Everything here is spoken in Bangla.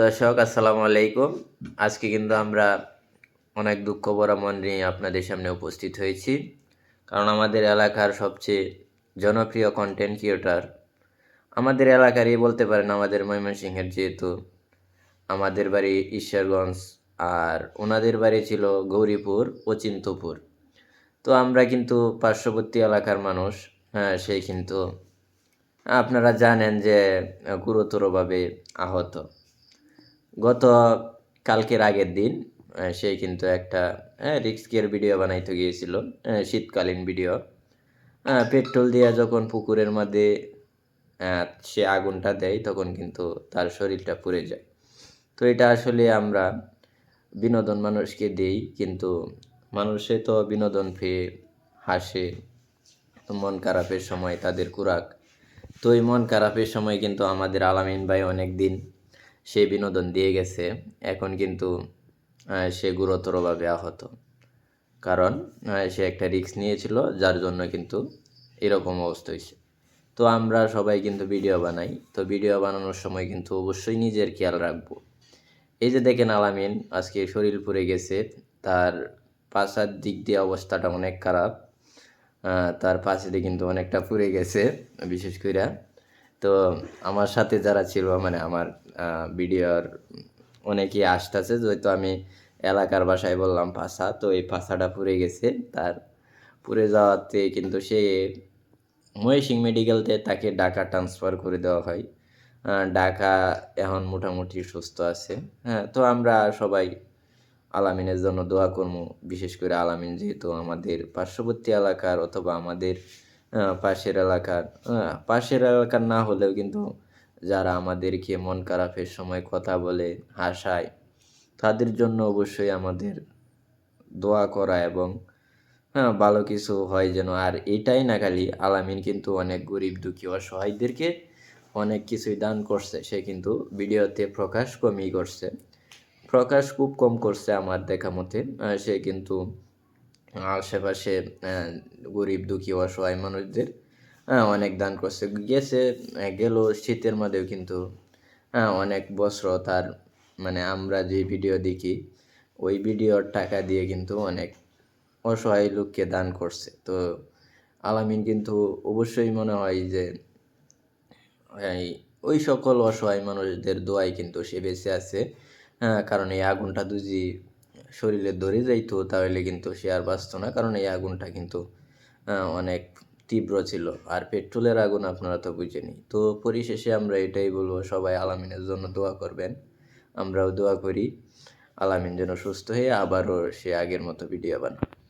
দর্শক, আসসালামু আলাইকুম। আজকে কিন্তু আমরা অনেক দুঃখ ভরা মন নিয়ে আপনাদের সামনে উপস্থিত হয়েছি। কারণ আমাদের এলাকার সবচেয়ে জনপ্রিয় কন্টেন্ট ক্রিয়েটার আমাদের এলাকারই বলতে পারেন, আমাদের ময়মনসিংহের যেহেতু আমাদের বাড়ি ঈশ্বরগঞ্জ আর ওনাদের বাড়ি ছিল গৌরীপুর অচিন্তপুর তো আমরা কিন্তু পার্শ্ববর্তী এলাকার মানুষ হ্যাঁ সেই কিন্তু আপনারা জানেন যে গুরুতরভাবে আহত। গত কালকের আগের দিন সে কিন্তু একটা রিক্সকের ভিডিও বানাইতে গিয়েছিল শীতকালীন ভিডিও পেট্রোল দিয়ে যখন পুকুরের মধ্যে সে আগুনটা দেয়, তখন কিন্তু তার শরীরটা পুড়ে যায়। তো এটা আসলে আমরা বিনোদন মানুষকে দেই, কিন্তু মানুষে তো বিনোদন পেয়ে হাসে মন খারাপের সময় তাদের কুরাক তো এই মন খারাপের সময় কিন্তু আমাদের আলামিন ভাই অনেক দিন সে বিনোদন দিয়ে গেছে। এখন কিন্তু সে গুরুতরভাবে আহত। কারণ সে একটা রিস্ক নিয়েছিল, যার জন্য কিন্তু এরকম অবস্থা হয়েছে। তো আমরা সবাই কিন্তু ভিডিও বানাই। তো ভিডিও বানানোর সময় কিন্তু অবশ্যই নিজের খেয়াল রাখব। এই যে দেখেন আলামিন, আজকে শরীর পুড়ে গেছে। তার পাশার দিক দিয়ে অবস্থাটা অনেক খারাপ। তার পাশে কিন্তু অনেকটা পুড়ে গেছে, বিশেষ করে তো আমার সাথে যারা ছিল মানে আমার ভিডিওর অনেকেই আসতেছে, যেহেতু আমি এলাকার বাসায় বললাম পাশা তো এই পাশাটা পুড়ে গেছে। তার পুড়ে যাওয়াতে কিন্তু সে মহেশিং মেডিকেলতে তাকে ঢাকা ট্রান্সফার করে দেওয়া হয়। ঢাকা এখন মোটামুটি সুস্থ আছে। হ্যাঁ তো আমরা সবাই আলামিনের জন্য দোয়া করব বিশেষ করে আলামিন যেহেতু আমাদের পার্শ্ববর্তী এলাকার অথবা আমাদের পাশের এলাকার পাশের এলাকার না হলেও কিন্তু যারা আমাদেরকে মন খারাপের সময় কথা বলে, হাসায়, তাদের জন্য অবশ্যই আমাদের দোয়া করা এবং হ্যাঁ ভালো কিছু হয় যেন। আর এটাই না খালি, আলামিন কিন্তু অনেক গরিব, দুঃখী, অসহায়দেরকে অনেক কিছুই দান করছে। সে কিন্তু ভিডিওতে প্রকাশ কমই করছে। প্রকাশ খুব কম করছে আমার দেখা মতে। সে কিন্তু আশেপাশে গরিব, দুঃখী, অসহায় মানুষদের অনেক দান করছে। গেছে গেল, শীতের মধ্যেও কিন্তু অনেক বস্ত্র তার মানে আমরা যে ভিডিও দেখি, ওই ভিডিওর টাকা দিয়ে কিন্তু অনেক অসহায় লোককে দান করছে। তো আলামিন কিন্তু অবশ্যই মনে হয় যে ওই সকল অসহায় মানুষদের দোয়াই কিন্তু সে বেঁচে আছে কারণ এই আগুনটা যদি শরীরে ধরে যাইতো, তাহলে কিন্তু সে আর বাঁচত না। কারণ এই আগুনটা কিন্তু অনেক তীব্র ছিল। আর পেট্রোলের আগুন আপনারা তো বুঝেনি তো পরিশেষে আমরা এটাই বলব, সবাই আলামিনের জন্য দোয়া করবেন। আমরাও দোয়া করি, আলামিন যেন সুস্থ হয়ে আবারও সে আগের মতো ভিডিও বানায়